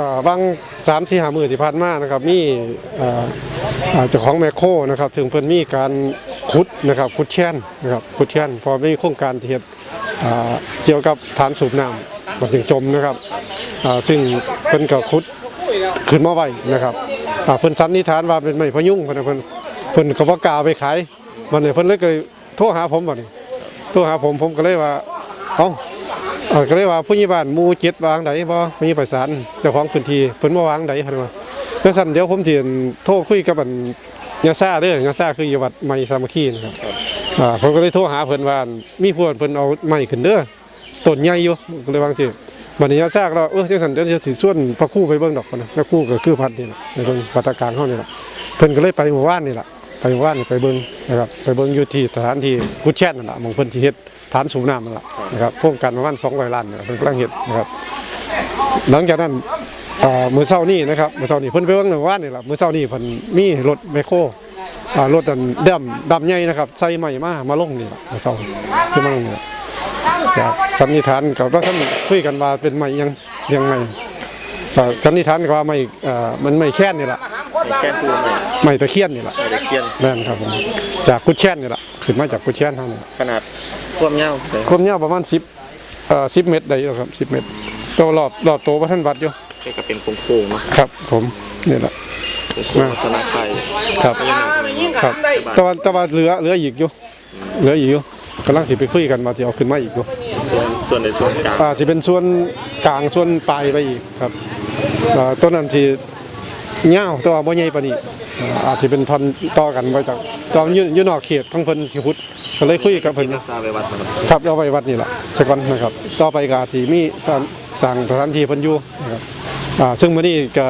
อ่าบางสามสี่หามือที่ผ่านมานะครับมีเจ้าของแมคโครนะครับ ถึงเพิ่นมีการขุดนะครับขุดแช่นนะครับขุดแช่นพอมีโครงการที่เฮ็ดอ่าเกี่ยวกับฐานสูบน้ำมันถึงจมนะครับซึ่งเพิ่นก็ขุดขึ้นมาไว้นะครับเพิ่นสันนิษฐานว่าเป็นไม้พยุงเพิ่นเพิ่นเพิ่นก็บ่กล้าไปขายมันเนี่เพิ่นเลยก็โทรหาผมบัดนี้โทรหาผมผมก็เลยว่าเอ้า อก็เลยว่าผู้ใหญ่บ้านหมู่เจ็ดวางใดบ่มีประสานเจ้าของพื้นที่เพิ่นบ่วางใดหั่นว่าแล้วสั่นเดี๋ยวผมสิโทรคุยกับอันยาซาเด้อยาซาคืออยู่วัดใหม่สามัคคีนะครับอ่าผมก็เลยโทรหาเพิ่นว่ามีผู้เพิ่นเอาไม้ขึ้นเด้อต้นใหญ่อยู่ก็เลยวาจังซี่บัดนี้ยาซาก็เออจังซั่นเดี๋ยวสิส่วนพระครูไปเบิ่งดอกพุ่นนะพระครูก็คือพัดนี่ล่ะในตรงปัตตาการเฮานี่ล่ะเพิ่นก็เลยไปหมู่บ้านนี่ล่ะ ไปหมู่านไปเบิ่งนะครับไปเบิ่งอยู่ที่สถานที่กุดแช่นนั่นแหละมองเพิ่นสิเฮ็ดฐานสูบน้ำนั่นแหละนะครับโครงการประมาณ200ล้านเนี่ยเพิ่นกำลังเฮ็ดนะครับ หลังจากนั้นมือเช้านี้นะครับมือเช้านี้เพิ่นไปเบิ่งในว่านนี่แหละมือเช้านี้เพิ่นมีรถแมโครรถอันดำดำใหญ่นะครับใส่ใหม่มามาลงนี่แหละมือเช้าคือมาลงนี่ล่ะจากสันนิษฐานกับว่าท่านคุยกันว่าเป็นใหม่ยังยังไง ก็สันนิษฐานก็ว่าไม่เอ่อมันไม่แค่นนี่ล่ะแก้ปูนเนี่ยไม่ตะเคียนนี่ล่ะไม่ได้เคียนแม่นครับผมจากกุดแช่นนี่ล่ะขึ้นมาจากกุดแช่นเท่านี้ขนาดท่วมเงาเลยความยาวประมาณ10เอ่อ10เมตรได้อยู่ครับ10เมตรตัวรอบรอบโตว่าท่านวัดอยู่แค่ก็เป็นโค้งๆเนาะครับ ผมนี่แหละโค้งๆลักษณะไข่ครับ ครับแต่ว่าแต่ว่าเหลือเหลืออีกอยู่เหลืออีกอยู่ กำลังสิไปคุยกันมาที่เอาขึ้นมาอีกอยู่ส่วนส่วนในส่วนกลางอ่าสิเป็นส่วนกลางส่วนปลายไปอีกครับอ่าต้นนั้นที่ยาวแต่ว่าบ่ใหญ่ปานนี้อ่าอาจสิเป็นท่อนต่อกันไว้จากตอนอยู่อยู่นอกเขตของเพิ่นสิขุดก็เลยคุยกับเพิ่นรักษาไว้วัดนะครับครับเอาไว้วัดนี่แหละสักวันนะครับ ต่อไปก็อาจสิมีการสั่งสถานที่เพิ่นอยู่นะครับอ่าซึ่งมื้อนี้ก็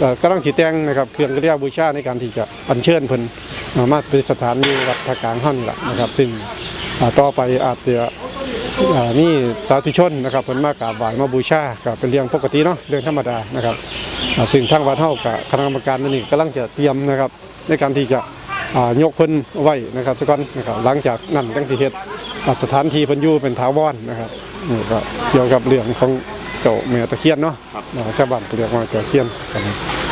ก็กำลังสิแต่งนะครับเครื่องกระยาบูชาในการที่จะอัญเชิญเพิ่นอ่ามาเป็นสถานอยู่วัดพระกลางเฮานี่แหละนะครับ ซึ่งอ่า ต่อไปอาจจะอ่ามีสาธุชนนะครับเพิ่นมากราบไหว้มาบูชาก็เป็นเรื่องปกติเนาะเรื่องธรรมดานะครับอ่าซึ่งทางวัดเฮากับคณะกรรมการนั่นนี่กำลังจะเตรียมนะครับ ในการที่จะอ่ายกเพิ่นไว้นะครับสักวันนะครับหลังจากนั้นจังสิเฮ็ดอ่าสถานที่เพิ่นอยู่เป็นถาวรนะครับนี่ก็เกี่ยวกับเรื่องของเจ้าแม่ตะเคียนเนาะอ่าชาวบ้านก็เรียกว่าเจ้าเคียนครับ